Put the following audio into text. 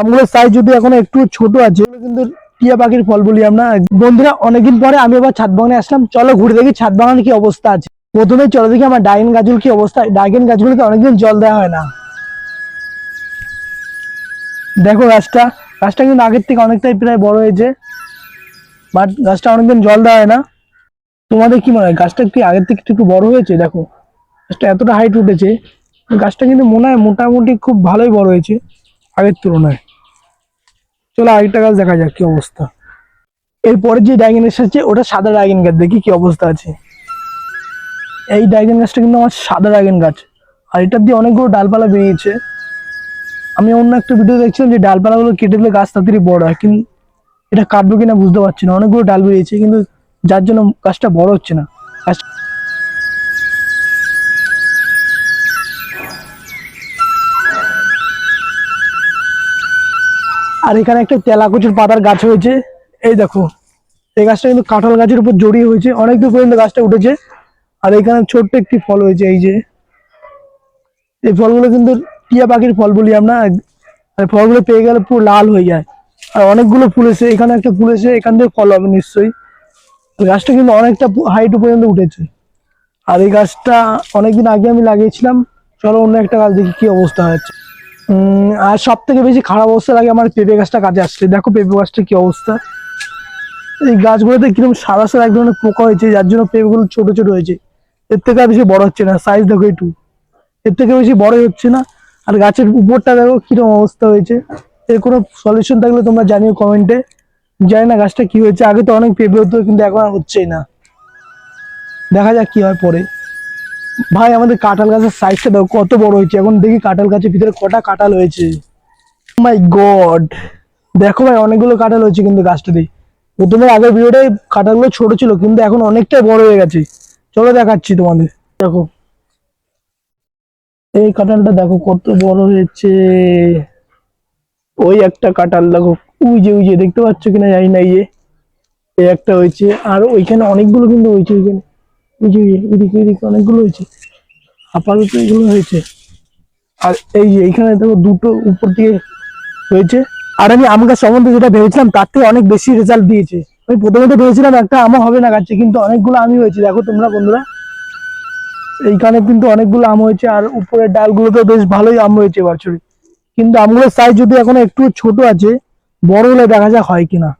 আমগুলোর size যদি এখন একটু ছোট আছে কিন্তু টিয়া পাখির ফল বলি আমরা। বন্ধুরা, অনেকদিন পরে আমি আবার ছাদ বাগানে আসলাম। চলো ঘুরে দেখি ছাদ বাগানে কি অবস্থা আছে। প্রথমে চলো দেখি আমার ডাইন গাছগুলো কি অবস্থা। ডাইন গাছগুলোতে অনেকদিন জল দেওয়া হয় না। দেখো গাছটা। গাছটা কিন্তু আগের থেকে অনেকটাই প্রায় বড় হয়েছে। বাট গাছটা অনেকদিন জল দেওয়া হয় না। তোমাদের কি মনে হয়, গাছটা কি আগের থেকে একটু বড় হয়েছে? দেখো, গাছটা এতটা হাইট উঠেছে। গাছটা কিন্তু মনে হয় মোটামুটি খুব ভালোই বড় হয়েছে। আগের তুলনায়। চলো আরেকটা গাছ দেখা যাক কি অবস্থা। এরপরে যে ড্রাগন এসেছে ওটা সাদা ড্রাগন গাছ। দেখি কি অবস্থা আছে। এই ড্রাগন গাছটা কিন্তু আমার সাদা ড্রাগন গাছ। আর এটার দিয়ে অনেকগুলো ডালপালা বেরিয়েছে। আমি অন্য একটা ভিডিও দেখছিলাম যে ডালপালাগুলো কেটে দিলে গাছ তাড়াতাড়ি বড় হয়। কিন্তু এটা কাটবো কিনা বুঝতে পারছি না। অনেকগুলো ডাল বেরিয়েছে, কিন্তু যার জন্য গাছটা বড় হচ্ছে না। গাছ আর এখানে একটা তেলাকুচুর পাতার গাছ হয়েছে। এই দেখো এই গাছটা কিন্তু কাঁঠাল গাছের উপর জড়িয়ে হয়েছে। অনেক দূর পর্যন্ত গাছটা উঠেছে। আর এখানে ছোট্ট একটি ফল হয়েছে এই যে। এই ফলগুলো কিন্তু টিয়া পাখির ফল বলি আমরা। ফলগুলো পেয়ে গেলে পুরো লাল হয়ে যায়। আর অনেকগুলো ফুল এসে এখানে একটা ফুল এসে এখান থেকে ফল হবে নিশ্চয়ই। গাছটা কিন্তু অনেকটা হাইট পর্যন্ত উঠেছে। আর এই গাছটা অনেকদিন আগে আমি লাগিয়েছিলাম। চলো অন্য একটা গাছ দেখি কি অবস্থা উম, আর সব থেকে বেশি খারাপ অবস্থা লাগে আমার পেঁপে গাছটা কাজে আসছে। দেখো পেঁপে গাছটা কি অবস্থা। এই গাছগুলোতে কীরকম সারা সারা এক ধরনের পোকা হয়েছে, যার জন্য পেঁপেগুলো ছোট ছোট হয়েছে। এর থেকে আর বেশি বড় হচ্ছে না সাইজ দেখো একটু। এর থেকে বেশি বড়ই হচ্ছে না। আর গাছের উপরটা দেখো কীরকম অবস্থা হয়েছে। এর কোনো সলিউশন থাকলে তোমরা জানিও কমেন্টে জানি না গাছটা কি হয়েছে, আগে তো অনেক পেঁপে হতো, কিন্তু এখন আর হচ্ছেই না। দেখা যাক কি হয় পরে। ভাই, আমাদের কাঁঠাল গাছের সাইজটা দেখো, কত বড় হয়েছে। এখন দেখি কাঁঠাল গাছের ভিতরে কটা কাঁঠাল হয়েছে। মাই গড দেখো ভাই, অনেকগুলো কাঁঠাল হয়েছে কিন্তু গাছটাতে প্রথমে আগের ভিডিওটাই কাঁঠালগুলো ছোট ছিল, কিন্তু এখন অনেকটাই বড় হয়ে গেছে। চলো দেখাচ্ছি তোমাদের। দেখো। এই কাঁঠালটা দেখো, কত বড় হয়েছে। ওই একটা কাঁঠাল দেখো। উই যে উই যে, দেখতে পাচ্ছ কিনা? জানি না ইয়ে এই একটা হয়েছে। আর ওইখানে অনেকগুলো কিন্তু হয়েছে ওইখানে। ওই যে এদিকে এদিকে অনেকগুলো হয়েছে। আপাতত এগুলো হয়েছে। আর এই যে এইখানে দেখো দুটো উপর দিয়ে হয়েছে। আর আমি আম গাছ সম্বন্ধে যেটা ভেবেছিলাম, তার থেকে অনেক বেশি রেজাল্ট দিয়েছে। আমি প্রথমে তো ভেবেছিলাম একটা আমও হবে না গাছে, কিন্তু অনেকগুলো আমি হয়েছে। দেখো তোমরা বন্ধুরা, এইখানে কিন্তু অনেকগুলো আম হয়েছে, আর উপরের ডালগুলোতে বেশ ভালোই আম হয়েছে এবছরে কিন্তু আমগুলোর সাইজ যদি এখন একটু ছোট আছে, বড় হলে দেখা যাক হয় কিনা।